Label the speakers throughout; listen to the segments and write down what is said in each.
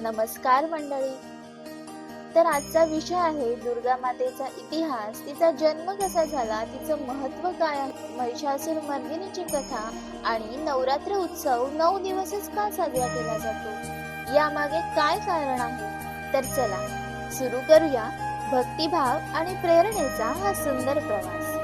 Speaker 1: नमस्कार मंडळी. तर आजचा विषय आहे दुर्गा मातेचा इतिहास. तिचा जन्म कसा झाला? तिचं महत्त्व काय आहे? महिषासूर मर्दिनीची कथा आणि नवरात्र उत्सव नऊ दिवसच का साजरा केला जातो? यामागे काय कारण आहे? तर चला सुरू करूया भक्तिभाव आणि प्रेरणेचा हा सुंदर प्रवास.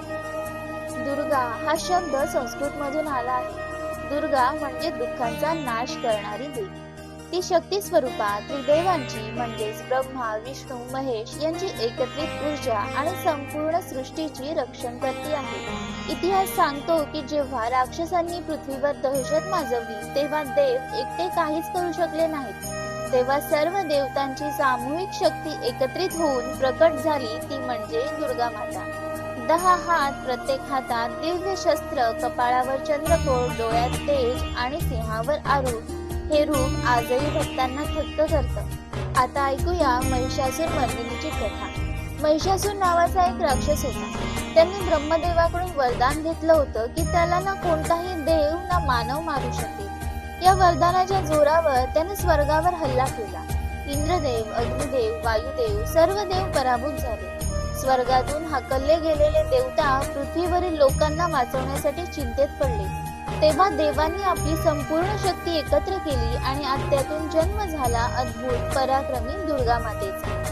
Speaker 1: दुर्गा हा शब्द संस्कृत मधून आला आहे. दुर्गा म्हणजे दुःखांचा नाश करणारी देवी. ती शक्ती स्वरूपात त्रिदेवांची म्हणजेच ब्रह्मा विष्णू महेश यांची एकत्रित ऊर्जा आणि संपूर्ण सृष्टीची रक्षण करते आहे. इतिहास सांगतो की जेव्हा राक्षसांनी पृथ्वीवर दहशत माजवली तेव्हा देव एकटे काहीच करू शकले नाहीत. तेव्हा सर्व देवतांची सामूहिक शक्ती एकत्रित होऊन प्रकट झाली ती म्हणजे दुर्गा माता दहा हात प्रत्येक हातात दिव्य शस्त्र कपाळावर चंद्रकोर डोळ्यात तेज आणि सिंहावर आरूढ हे रूप आजही भक्तांना थक्क करतं आता ऐकूया महिषासूर मर्दिनीची कथा. महिषासूर नावाचा एक राक्षस होता. त्यांनी ब्रह्मदेवाकडून वरदान घेतलं होतं की त्याला ना कोणताही देव ना मानव मारू शकेल. या वरदानाच्या जोरावर त्याने स्वर्गावर हल्ला केला. इंद्रदेव अग्निदेव वायुदेव सर्व देव पराभूत झाले. स्वर्गातून हाकलले गेलेले देवता पृथ्वीवरील लोकांना वाचवण्यासाठी चिंतेत पडले. तेव्हा देवांनी आपली संपूर्ण शक्ती एकत्र केली आणि आत्यातून जन्म झाला अद्भुत पराक्रमी दुर्गा मातेचा.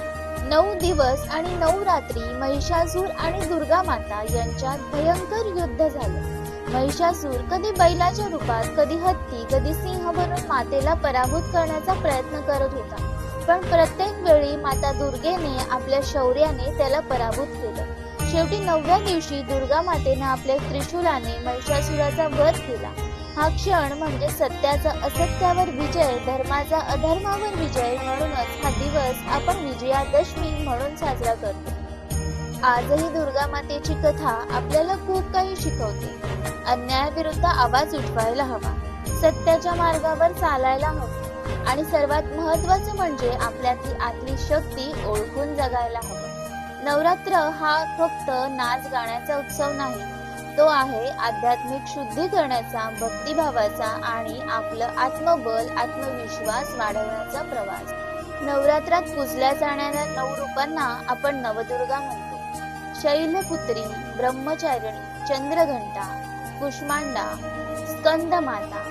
Speaker 1: नऊ दिवस आणि नऊ रात्री महिषासूर आणि दुर्गा माता यांच्यात भयंकर युद्ध झालं. महिषासूर कधी बैलाच्या रूपात कधी हत्ती कधी सिंह बनून मातेला पराभूत करण्याचा प्रयत्न करत होता. पण प्रत्येक वेळी माता दुर्गेने आपल्या शौर्याने त्याला पराभूत केलं. शेवटी नवव्या दिवशी दुर्गा मातेने आपल्या त्रिशूलाने महिषासुराचा वध केला. हा क्षण म्हणजे सत्याचा असत्यावर विजय धर्माचा अधर्मावर विजय म्हणूनच हा दिवस आपण विजयादशमी म्हणून साजरा करतो. आजही दुर्गा मातेची कथा आपल्याला खूप काही शिकवते. अन्यायाविरुद्ध आवाज उठवायला हवा. सत्याच्या मार्गावर चालायला हवं. आणि सर्वात महत्वाचं म्हणजे आपल्यातली आतली शक्ती ओळखून जगायला हवं. नवरात्र हा फक्त नाच गाण्याचा उत्सव नाही तो आहे आध्यात्मिक शुद्धी करण्याचा भक्तिभावाचा आणि आपलं आत्मबल आत्मविश्वास वाढवण्याचा प्रवास. नवरात्रात पूजल्या जाणाऱ्या नऊ रूपांना आपण नवदुर्गा म्हणतो. शैलपुत्री ब्रह्मचारिणी चंद्रघंटा कुष्मांडा स्कंदमाता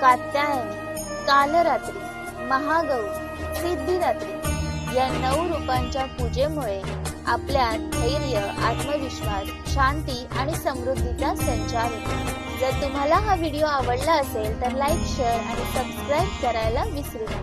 Speaker 1: कात्यायनी कालरात्री महागौरी सिद्धिदात्री या नऊ रूपांच्या पूजेमुळे आपल्यात धैर्य आत्मविश्वास शांती आणि समृद्धीचा संचार होतो. जर तुम्हाला हा व्हिडिओ आवडला असेल तर लाईक शेअर आणि सबस्क्राईब करायला विसरू नका.